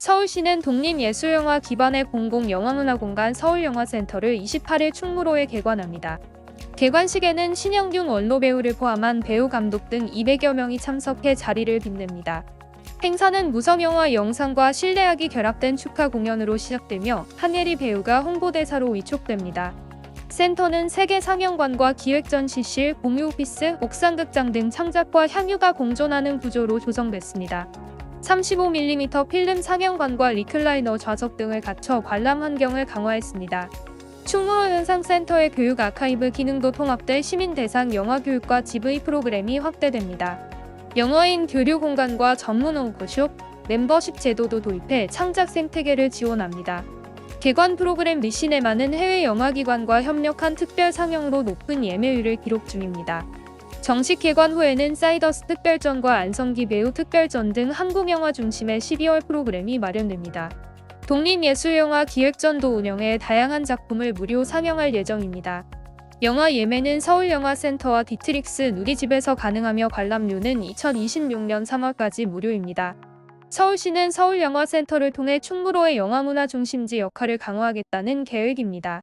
서울시는 독립예술영화 기반의 공공영화문화공간 서울영화센터를 28일 충무로에 개관합니다. 개관식에는 신영균 원로 배우를 포함한 배우 감독 등 200여 명이 참석해 자리를 빛냅니다. 행사는 무성영화 영상과 실내악이 결합된 축하 공연으로 시작되며 한예리 배우가 홍보대사로 위촉됩니다. 센터는 세계 상영관과 기획전시실, 공유 오피스, 옥상극장 등 창작과 향유가 공존하는 구조로 조성됐습니다. 35mm 필름 상영관과 리클라이너 좌석 등을 갖춰 관람 환경을 강화했습니다. 충무로 현상센터의 교육 아카이브 기능도 통합돼 시민 대상 영화 교육과 GV 프로그램이 확대됩니다. 영어인 교류 공간과 전문 워크숍, 멤버십 제도도 도입해 창작 생태계를 지원합니다. 개관 프로그램 리시네마는 해외 영화기관과 협력한 특별 상영으로 높은 예매율을 기록 중입니다. 정식 개관 후에는 사이더스 특별전과 안성기 배우 특별전 등 한국 영화 중심의 12월 프로그램이 마련됩니다. 독립예술영화 기획전도 운영해 다양한 작품을 무료 상영할 예정입니다. 영화 예매는 서울영화센터와 디트릭스 누리집에서 가능하며 관람료는 2026년 3월까지 무료입니다. 서울시는 서울영화센터를 통해 충무로의 영화문화 중심지 역할을 강화하겠다는 계획입니다.